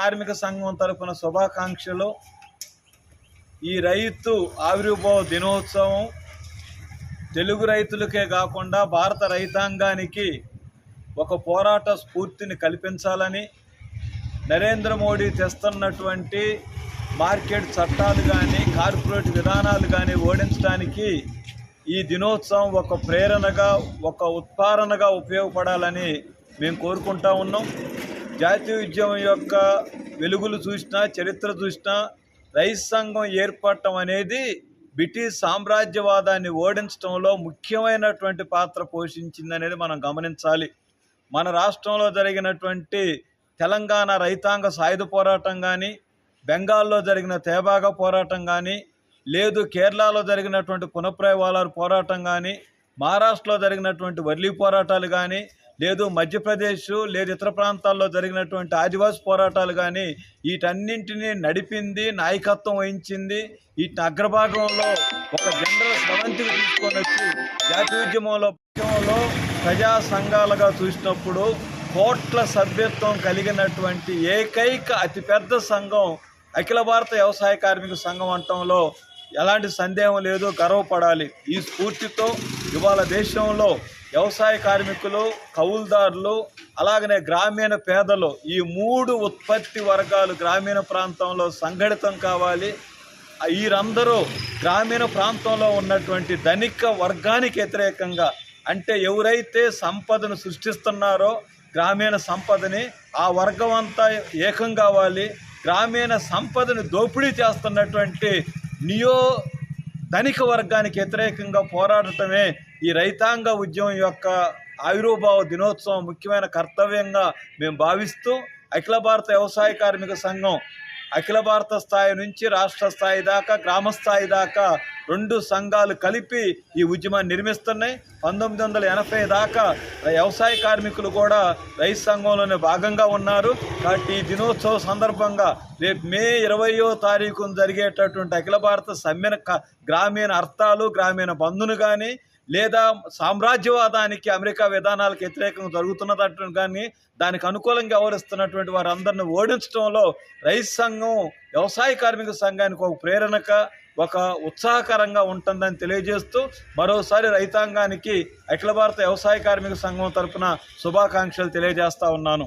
కార్మిక సంఘం తరపున శుభాకాంక్షలు. ఈ రైతు ఆవిర్భావ దినోత్సవం తెలుగు రైతులకే కాకుండా భారత రైతాంగానికి ఒక పోరాట స్ఫూర్తిని కల్పించాలని నరేంద్ర మోడీ తెస్తున్నటువంటి మార్కెట్ చట్టాలు కానీ కార్పొరేట్ విధానాలు కానీ ఓడించడానికి ఈ దినోత్సవం ఒక ప్రేరణగా ఒక ఉత్పాదనగా ఉపయోగపడాలని మేము కోరుకుంటా ఉన్నాం. జాతీయ ఉద్యమం యొక్క వెలుగులు చూసినా చరిత్ర చూసినా రైతు సంఘం ఏర్పడటం అనేది బ్రిటిష్ సామ్రాజ్యవాదాన్ని ఓడించడంలో ముఖ్యమైనటువంటి పాత్ర పోషించిందనేది మనం గమనించాలి. మన రాష్ట్రంలో జరిగినటువంటి తెలంగాణ రైతాంగ సాయుధ పోరాటం కానీ బెంగాల్లో జరిగిన తేబాగ పోరాటం కానీ లేదు కేరళలో జరిగినటువంటి పునఃప్రయవాలారు పోరాటం కానీ మహారాష్ట్రలో జరిగినటువంటి వర్లీ పోరాటాలు కానీ లేదు మధ్యప్రదేశ్ లేదు ఇతర ప్రాంతాల్లో జరిగినటువంటి ఆదివాసి పోరాటాలు కానీ వీటన్నింటినీ నడిపింది నాయకత్వం వహించింది. వీటిని అగ్రభాగంలో ఒక జనరల్ స్రవంతిని తీసుకొని వచ్చి జాతీయోద్యమంలో ఉద్యమంలో ప్రజా సంఘాలుగా చూసినప్పుడు కోట్ల సభ్యత్వం కలిగినటువంటి ఏకైక అతిపెద్ద సంఘం అఖిల భారత వ్యవసాయ కార్మిక సంఘం అంటంలో ఎలాంటి సందేహం లేదు గర్వపడాలి. ఈ స్ఫూర్తితో ఇవాళ దేశంలో వ్యవసాయ కార్మికులు కౌలుదారులు అలాగనే గ్రామీణ పేదలు ఈ మూడు ఉత్పత్తి వర్గాలు గ్రామీణ ప్రాంతంలో సంఘటితం కావాలి. వీరందరూ గ్రామీణ ప్రాంతంలో ఉన్నటువంటి ధనిక వర్గానికి వ్యతిరేకంగా అంటే ఎవరైతే సంపదను సృష్టిస్తున్నారో గ్రామీణ సంపదని ఆ వర్గం అంతా ఏకం కావాలి. గ్రామీణ సంపదను దోపిడీ చేస్తున్నటువంటి నియో ధనిక వర్గానికి వ్యతిరేకంగా పోరాడటమే ఈ రైతాంగ ఉద్యమం యొక్క ఆవిర్భావ దినోత్సవం ముఖ్యమైన కర్తవ్యంగా మేము భావిస్తూ అఖిల భారత వ్యవసాయ కార్మిక సంఘం అఖిల భారత స్థాయి నుంచి రాష్ట్ర స్థాయి దాకా గ్రామ స్థాయి దాకా రెండు సంఘాలు కలిపి ఈ ఉద్యమాన్ని నిర్మిస్తున్నాయి. పంతొమ్మిది వందల ఎనభై దాకా వ్యవసాయ కార్మికులు కూడా రైతు సంఘంలోనే భాగంగా ఉన్నారు. కాబట్టి ఈ దినోత్సవ సందర్భంగా రేపు మే ఇరవయో తారీఖున జరిగేటటువంటి అఖిల భారత సమ్మెన గ్రామీణ అర్థాలు గ్రామీణ బంధును కానీ లేదా సామ్రాజ్యవాదానికి అమెరికా విధానాలకు వ్యతిరేకంగా జరుగుతున్నట్టు కానీ దానికి అనుకూలంగా వ్యవహరిస్తున్నటువంటి వారందరిని ఓడించడంలో రైతు సంఘం వ్యవసాయ కార్మిక సంఘానికి ఒక ప్రేరణక ఒక ఉత్సాహకరంగా ఉంటుందని తెలియజేస్తూ మరోసారి రైతాంగానికి అఖిల భారత వ్యవసాయ కార్మిక సంఘం తరపున శుభాకాంక్షలు తెలియజేస్తా ఉన్నాను.